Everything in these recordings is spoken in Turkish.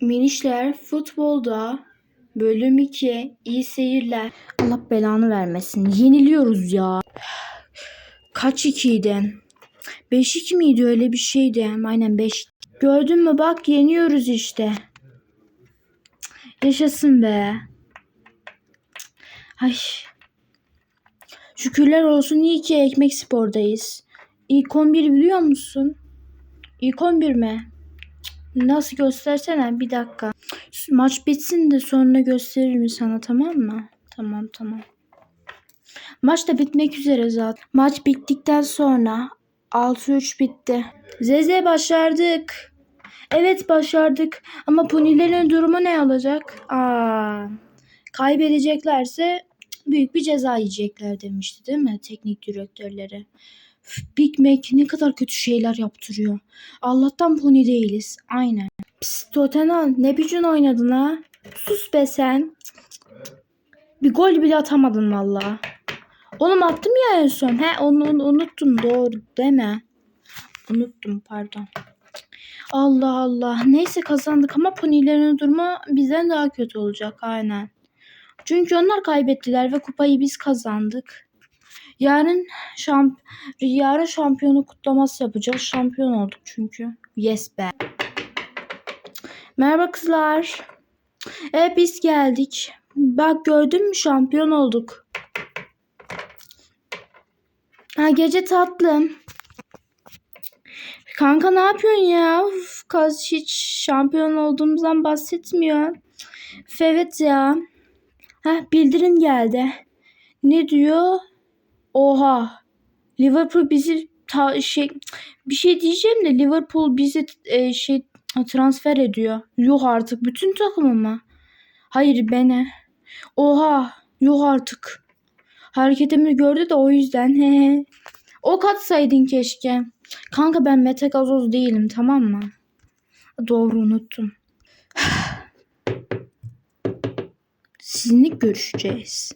Minişler futbolda bölüm 2 iyi seyirler. Allah belanı vermesin. Yeniliyoruz ya. Kaç 2'ydi? 5-2 miydi öyle bir şeydi. Aynen 5. Gördün mü bak yeniyoruz işte. Yaşasın be. Ay. Şükürler olsun iyi ki ekmek spordayız. İlk 11 biliyor musun? İlk 11 mi? Nasıl göstersene bir dakika. Maç bitsin de sonra gösteririm sana tamam mı? Tamam tamam. Maç da bitmek üzere zaten. Maç bittikten sonra 6-3 bitti. Zeze başardık. Evet başardık. Ama ponilerin durumu ne olacak? Aa, kaybedeceklerse büyük bir ceza yiyecekler demişti değil mi teknik direktörleri? Big Mac ne kadar kötü şeyler yaptırıyor. Allah'tan pony değiliz. Aynen. Psst Tottenham ne biçim oynadın ha? Sus be sen. Bir gol bile atamadın valla. Oğlum attım ya en son. He onu, onu unuttum doğru deme. Unuttum pardon. Allah Allah. Neyse kazandık ama ponilerin durumu bizden daha kötü olacak aynen. Çünkü onlar kaybettiler ve kupayı biz kazandık. Yarın şamp yarın şampiyonu kutlaması yapacağız. Şampiyon olduk çünkü. Yes be. Merhaba kızlar. Evet biz geldik. Bak gördün mü şampiyon olduk. Ha gece tatlım. Kanka ne yapıyorsun ya? Uf, kız hiç şampiyon olduğumuzdan bahsetmiyor. Evet ya. Ha bildirim geldi. Ne diyor? Oha. Liverpool bizi ta, şey bir şey diyeceğim de Liverpool bizi e, şey transfer ediyor. Yok artık bütün takımı mı? Hayır beni. Oha. Yok artık. Hareketimi gördü de o yüzden. He. O katsaydın keşke. Kanka ben Mete Gazoz değilim tamam mı? Doğru unuttum. Sizinle görüşeceğiz.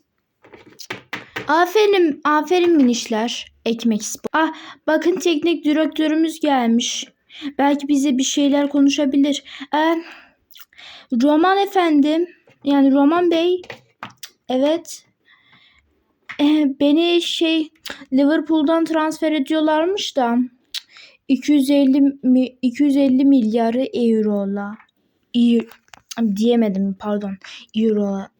Aferin, aferin minişler. Ekmek spor. Ah, bakın teknik direktörümüz gelmiş. Belki bize bir şeyler konuşabilir. Ee, Roman efendim, yani Roman Bey. Evet. Ee, beni şey Liverpool'dan transfer ediyorlarmış da 250 mi, 250 milyarı eurola. Euro, diyemedim pardon. Eurola.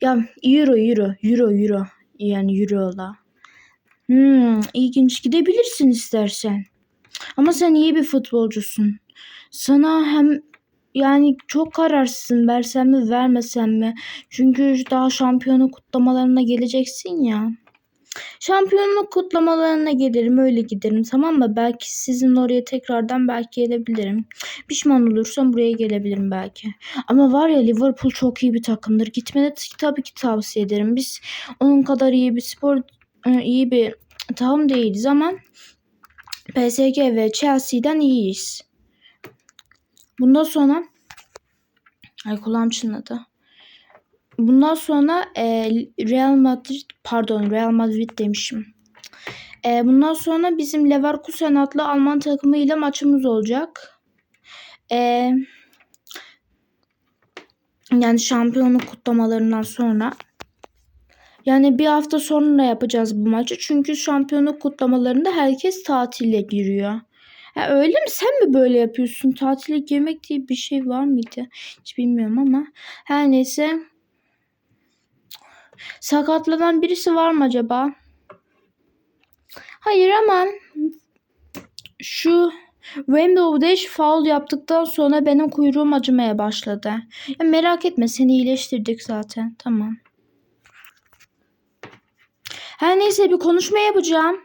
Ya euro euro euro euro yani eurola. Hmm, ilginç gidebilirsin istersen. Ama sen iyi bir futbolcusun. Sana hem yani çok kararsızsın versem mi vermesem mi? Çünkü daha şampiyonluk kutlamalarına geleceksin ya. Şampiyonluk kutlamalarına gelirim öyle giderim tamam mı? Belki sizin oraya tekrardan belki gelebilirim. Pişman olursam buraya gelebilirim belki. Ama var ya Liverpool çok iyi bir takımdır. Gitmeni tabii ki tavsiye ederim. Biz onun kadar iyi bir spor e, iyi bir takım değiliz ama PSG ve Chelsea'den iyiyiz. Bundan sonra ay kulağım çınladı. Bundan sonra e, Real Madrid pardon Real Madrid demişim. E, bundan sonra bizim Leverkusen adlı Alman takımıyla maçımız olacak. E, yani şampiyonluk kutlamalarından sonra. Yani bir hafta sonra yapacağız bu maçı. Çünkü şampiyonluk kutlamalarında herkes tatile giriyor. Ha, öyle mi? Sen mi böyle yapıyorsun? Tatile girmek diye bir şey var mıydı? Hiç bilmiyorum ama. Her neyse. Sakatlanan birisi var mı acaba? Hayır ama şu Rainbow foul yaptıktan sonra benim kuyruğum acımaya başladı. Ya merak etme seni iyileştirdik zaten. Tamam. Her neyse bir konuşma yapacağım.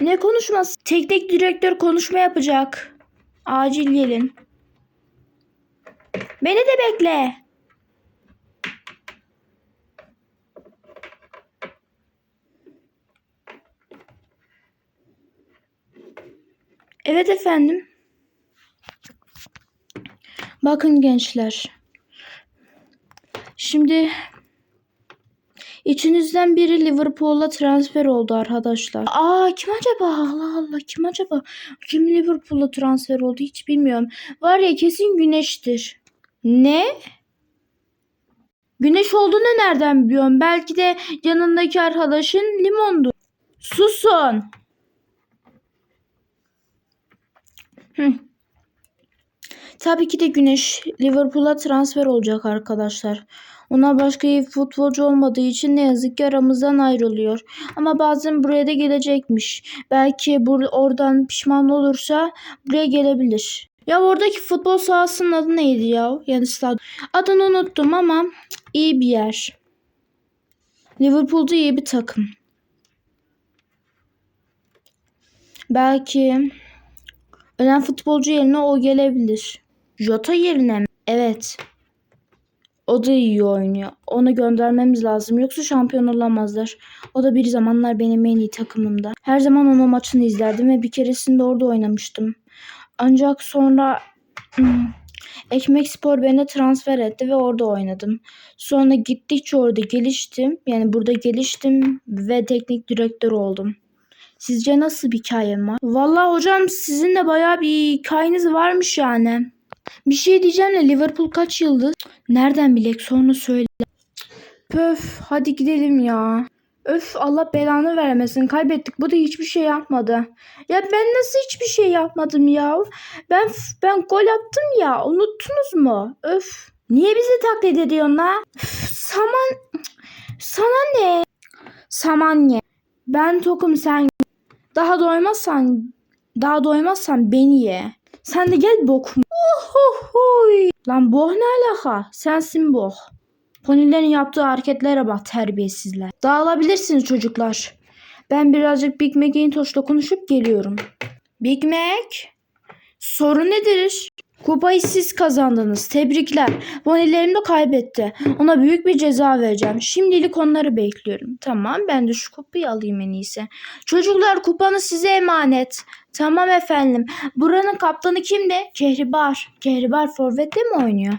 Ne konuşması? Teknik direktör konuşma yapacak. Acil gelin. Beni de bekle. Evet efendim. Bakın gençler. Şimdi içinizden biri Liverpool'a transfer oldu arkadaşlar. Aa kim acaba? Allah Allah kim acaba? Kim Liverpool'a transfer oldu hiç bilmiyorum. Var ya kesin Güneş'tir. Ne? Güneş olduğunu nereden biliyorsun? Belki de yanındaki arkadaşın limondu. Susun. Hı. Tabii ki de Güneş Liverpool'a transfer olacak arkadaşlar. Ona başka bir futbolcu olmadığı için ne yazık ki aramızdan ayrılıyor. Ama bazen buraya da gelecekmiş. Belki bur oradan pişman olursa buraya gelebilir. Ya oradaki futbol sahasının adı neydi ya? Yani stad. Adını unuttum ama iyi bir yer. Liverpool'da iyi bir takım. Belki ölen futbolcu yerine o gelebilir. Jota yerine mi? Evet. O da iyi oynuyor. Onu göndermemiz lazım. Yoksa şampiyon olamazlar. O da bir zamanlar benim en iyi takımımda. Her zaman onun maçını izlerdim ve bir keresinde orada oynamıştım. Ancak sonra hmm, Ekmek Spor beni transfer etti ve orada oynadım. Sonra gittikçe orada geliştim. Yani burada geliştim ve teknik direktör oldum. Sizce nasıl bir hikayem var? Vallahi hocam sizin de bayağı bir hikayeniz varmış yani. Bir şey diyeceğim de Liverpool kaç yıldız? Nereden bilek sonra söyle. Pöf hadi gidelim ya. Öf Allah belanı vermesin kaybettik bu da hiçbir şey yapmadı. Ya ben nasıl hiçbir şey yapmadım ya? Ben ben gol attım ya unuttunuz mu? Öf. Niye bizi taklit ediyorsun la? Üf, saman sana ne? Saman ye. Ben tokum sen. Daha doymazsan daha doymazsan beni ye. Sen de gel bokum. Ohohoy. Lan boh ne alaka? Sensin boh. Ponilerin yaptığı hareketlere bak terbiyesizler. Dağılabilirsiniz çocuklar. Ben birazcık Big Mac'intosh'la konuşup geliyorum. Big Mac? Sorun nedir? Kupayı siz kazandınız. Tebrikler. Ponilerim de kaybetti. Ona büyük bir ceza vereceğim. Şimdilik onları bekliyorum. Tamam ben de şu kupayı alayım en iyisi. Çocuklar kupanız size emanet. Tamam efendim. Buranın kaptanı kimdi? Kehribar. Kehribar forvette mi oynuyor?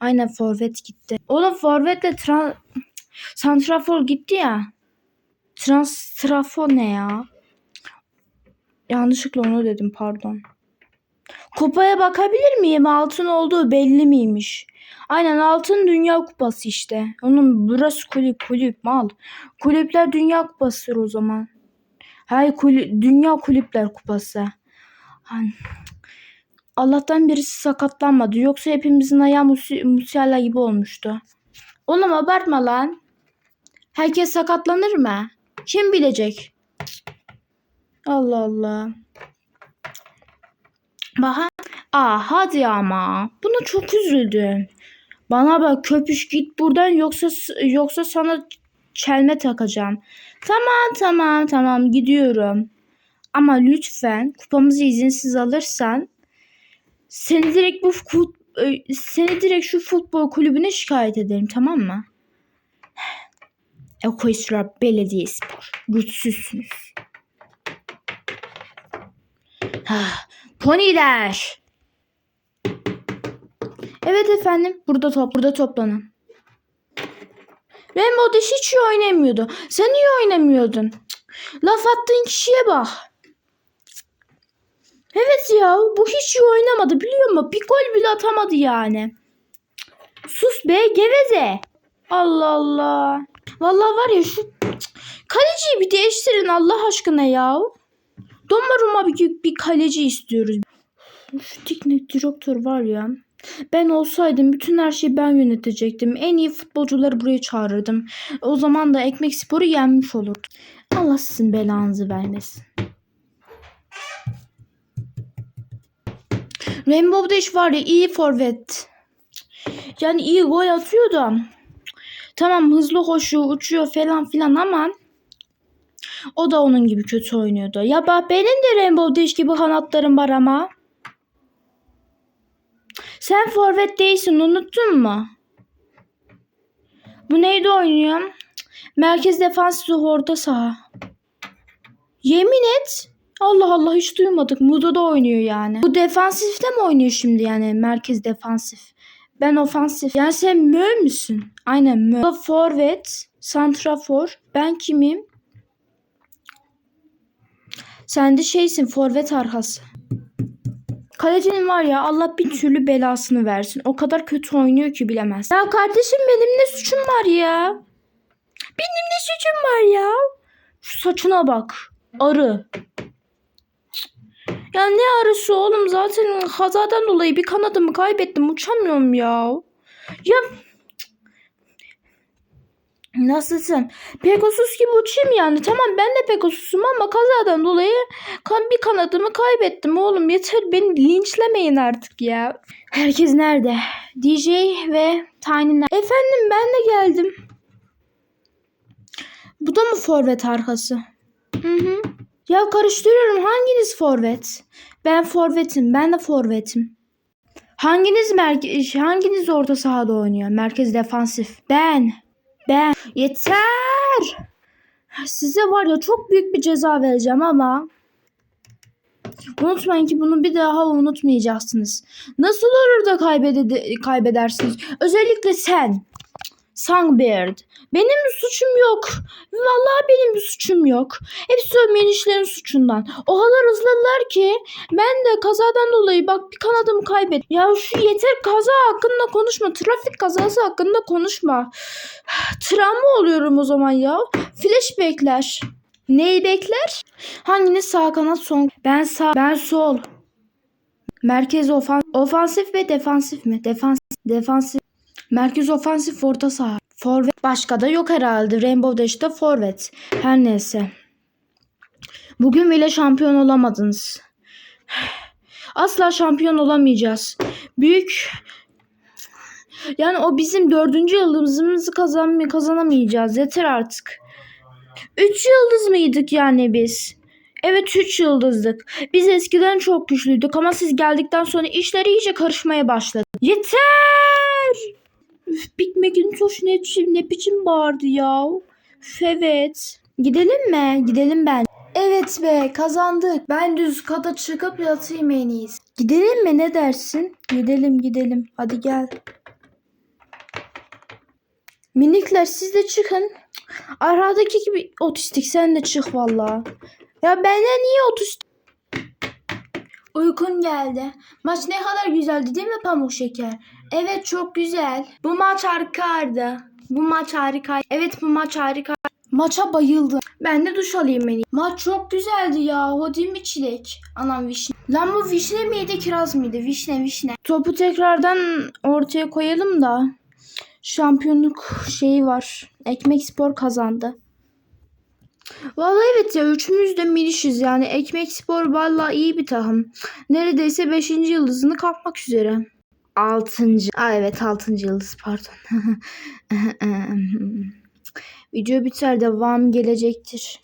Aynen forvet gitti. Oğlum forvetle tran... Santrafor gitti ya. Transtrafo ne ya? Yanlışlıkla onu dedim pardon. Kupaya bakabilir miyim? Altın olduğu belli miymiş? Aynen altın dünya kupası işte. Onun burası kulüp kulüp mal. Kulüpler dünya kupasıdır o zaman. Hayır kulü, dünya kulüpler kupası. Allah'tan birisi sakatlanmadı. Yoksa hepimizin ayağı Musi, Musiala gibi olmuştu. Oğlum abartma lan. Herkes sakatlanır mı? Kim bilecek? Allah Allah. Baha. Aa hadi ama. Buna çok üzüldüm. Bana bak köpüş git buradan yoksa yoksa sana çelme takacağım. Tamam tamam tamam gidiyorum. Ama lütfen kupamızı izinsiz alırsan seni direkt bu fut, e, seni direkt şu futbol kulübüne şikayet ederim tamam mı? Ekoistra Belediyespor. Güçsüzsünüz. Ah, Poniler. Evet efendim. Burada top, burada toplanın. Rainbow Dash hiç iyi oynamıyordu. Sen iyi oynamıyordun. Cık, Laf attığın kişiye bak. Evet ya bu hiç iyi oynamadı biliyor musun? Bir gol bile atamadı yani. Sus be geveze. Allah Allah. Vallahi var ya şu kaleciyi bir değiştirin Allah aşkına ya. Donnarumma bir, bir kaleci istiyoruz. Şu teknik direktör var ya. Ben olsaydım bütün her şeyi ben yönetecektim. En iyi futbolcuları buraya çağırırdım. O zaman da ekmek sporu yenmiş olurdu. Allah sizin belanızı vermesin. Rainbow Dash var ya iyi forvet. Yani iyi gol atıyor da. Tamam hızlı koşuyor, uçuyor falan filan ama o da onun gibi kötü oynuyordu. Ya bak benim de Rainbow Dash gibi kanatlarım var ama. Sen forvet değilsin unuttun mu? Bu neydi oynuyor? Merkez defansif orta saha. Yemin et. Allah Allah hiç duymadık. Mudo'da oynuyor yani. Bu defansifte mi oynuyor şimdi yani? Merkez defansif. Ben ofansif. Yani sen mö müsün? Aynen mö. Forvet, santrafor. Ben kimim? Sen de şeysin forvet arkası. Kalecinin var ya Allah bir türlü belasını versin. O kadar kötü oynuyor ki bilemez. Ya kardeşim benim ne suçum var ya? Benim ne suçum var ya? Şu saçına bak. Arı. Ya ne arısı oğlum zaten kazadan dolayı bir kanadımı kaybettim uçamıyorum ya. Ya Nasılsın? Pegasus gibi uçayım yani. Tamam ben de Pegasus'um ama kazadan dolayı kan bir kanadımı kaybettim oğlum. Yeter beni linçlemeyin artık ya. Herkes nerede? DJ ve Tiny nerede? Efendim ben de geldim. Bu da mı forvet arkası? Hı hı. Ya karıştırıyorum. Hanginiz forvet? Ben forvetim. Ben de forvetim. Hanginiz merkez hanginiz orta sahada oynuyor? Merkez defansif. Ben. Ben. Yeter. Size var ya çok büyük bir ceza vereceğim ama unutmayın ki bunu bir daha unutmayacaksınız. Nasıl olur da kaybede kaybedersiniz? Özellikle sen. Songbird. Benim bir suçum yok. Vallahi benim bir suçum yok. Hepsi o menişlerin suçundan. O kadar hızlılar ki ben de kazadan dolayı bak bir kanadımı kaybet. Ya şu yeter kaza hakkında konuşma. Trafik kazası hakkında konuşma. Travma oluyorum o zaman ya. Flashbackler. Neyi bekler? Hanginiz sağ kanat son? Ben sağ, ben sol. Merkez ofan, ofansif ve defansif mi? Defans, defansif. Merkez ofansif orta saha. Forvet başka da yok herhalde. Rainbow Dash'ta forvet. Her neyse. Bugün bile şampiyon olamadınız. Asla şampiyon olamayacağız. Büyük yani o bizim dördüncü yıldızımızı kazan kazanamayacağız. Yeter artık. Üç yıldız mıydık yani biz? Evet üç yıldızdık. Biz eskiden çok güçlüydük ama siz geldikten sonra işler iyice karışmaya başladı. Yeter! Üf, Big Macintosh ne, biçim- ne biçim bağırdı ya. Üf, evet. Gidelim mi? Gidelim ben. Evet be kazandık. Ben düz kata çıkıp yatayım en iyisi. Gidelim mi ne dersin? Gidelim gidelim. Hadi gel. Minikler siz de çıkın. Aradaki gibi otistik sen de çık valla. Ya benden niye otistik? Uykun geldi. Maç ne kadar güzeldi değil mi Pamuk Şeker? Evet çok güzel. Bu maç harikaydı. Bu maç harika. Evet bu maç harika. Maça bayıldım. Ben de duş alayım beni. Maç çok güzeldi ya. O değil mi çilek? Anam vişne. Lan bu vişne miydi kiraz mıydı? Vişne vişne. Topu tekrardan ortaya koyalım da. Şampiyonluk şeyi var. Ekmek Spor kazandı. Vallahi evet ya üçümüz de minişiz yani. Ekmek Spor vallahi iyi bir takım. Neredeyse 5. yıldızını kapmak üzere. 6. Aa evet 6. yıldız pardon. Video biter devam gelecektir.